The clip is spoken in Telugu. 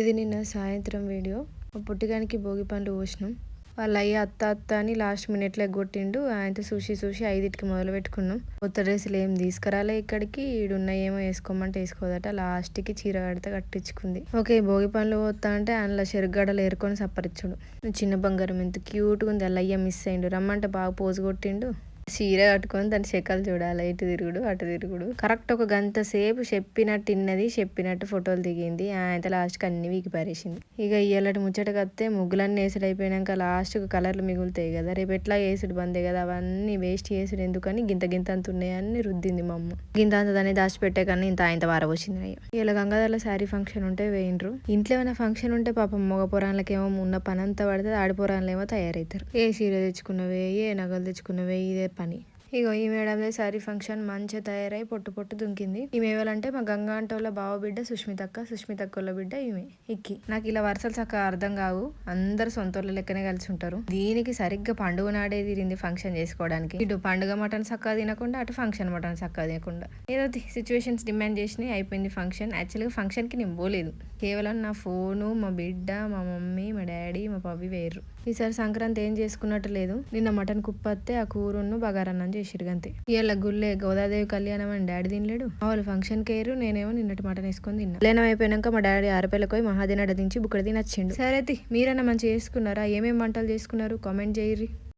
ఇది నిన్న సాయంత్రం వీడియో. మా పుట్టిగానికి భోగి పండ్లు పోసినాం. వాళ్ళ అయ్యి అత్త అత్త అని లాస్ట్ మినిట్లో ఎగ్గొట్టిండు ఆయనతో చూసి చూసి ఐదింటికి మొదలు పెట్టుకున్నాం. కొత్త డ్రెస్సులు ఏం తీసుకురాలే ఇక్కడికి. ఈడున్న ఏమో వేసుకోమంటే వేసుకోదట. లాస్ట్కి చీర కడితే కట్టించుకుంది. ఓకే భోగి పండ్లు పోతా అంటే అందులో చెరుగడలు ఏరుకొని సప్పరిచ్చుడు. చిన్న బంగారం ఎంత క్యూట్గా ఉంది. అల్లయ్య మిస్ అయిండు రమ్మంటే బాగా పోజు కొట్టిండు. చీర కట్టుకొని దాని శకలు చూడాలి. ఇటు తిరుగుడు అటు తిరుగుడు. కరెక్ట్ ఒక గంట సేపు చెప్పినట్టు ఇన్నది చెప్పినట్టు ఫోటోలు దిగింది. ఆయన లాస్ట్కి అన్ని వీకి పారేసింది. ఇక ఇయ్యలటి ముచ్చటకి వస్తే ముగ్గులన్నీ వేసుడు అయిపోయినాక లాస్ట్కి కలర్లు మిగులుతాయి కదా. రేపు ఎట్లా వేసుడు బందే కదా. అవన్నీ వేస్ట్ చేసుడు ఎందుకని గింత గింత అంత ఉన్నాయని రుద్దింది మా అమ్మ. గింత అంత దాన్ని దాచిపెట్టే కానీ ఇంత ఆయన వారవచ్చింది అయ్యో. ఇలా గంగాధరలో శారీ ఫంక్షన్ ఉంటే వేయండ్రు. ఇంట్లో ఏమైనా ఫంక్షన్ ఉంటే పాపం మగ పురాణాలకేమో ఉన్న పనంత పడితే ఆడిపురాణాలు ఏమో తయారవుతారు ఏ చీర తెచ్చుకున్నవే ఏ నగలు తెచ్చుకున్నవే ఇదే পানি ఇగో ఈ మేడందే సారీ ఫంక్షన్ మంచిగా తయారై పొట్టు పొట్టు దుంకింది. ఈమె ఎవరంటే మా గంగా అంటోళ్ళ బావ బిడ్డ సుష్మితక్క సుష్మితక్కల బిడ్డ ఈమె ఇక్కి. నాకు ఇలా వరుసలు చక్కగా అర్థం కావు. అందరు సొంతోళ్ళ లెక్కనే కలిసి ఉంటారు. దీనికి సరిగ్గా పండుగ నాడే తీరింది ఫంక్షన్ చేసుకోవడానికి. ఇటు పండుగ మటన్ చక్కగా తినకుండా అటు ఫంక్షన్ మటన్ చక్కగా తినకుండా. ఏదో సిచ్యువేషన్స్ డిమాండ్ చేసినాయి అయిపోయింది ఫంక్షన్. యాక్చువల్గా ఫంక్షన్కి నేను పోలేదు. కేవలం నా ఫోను మా బిడ్డ మా మమ్మీ మా డాడీ మా పవి వేరు ఈసారి సంక్రాంతి ఏం చేసుకున్నట్టు లేదు. నిన్న మటన్ కుప్పత్తే ఆ కూరను బగారన్నం చేసిరు ఇవాళ గుళ్ళే గోదాదేవి కళ్యాణం అని డాడీ తినలేడు. వాళ్ళు ఫంక్షన్ కేరు నేనేమో నిన్నటి మటన్ వేసుకొని తిన్నా. కళ్యాణం అయిపోయినాక మా డాడీ ఆరపల్లికి పోయి మహాదిన దించి బుక్కడ తినొచ్చిండు. సరే మీరన్నా మంచిగా చేసుకున్నారా? ఏమేమి వంటలు చేసుకున్నారు? కామెంట్ చేయర్రి.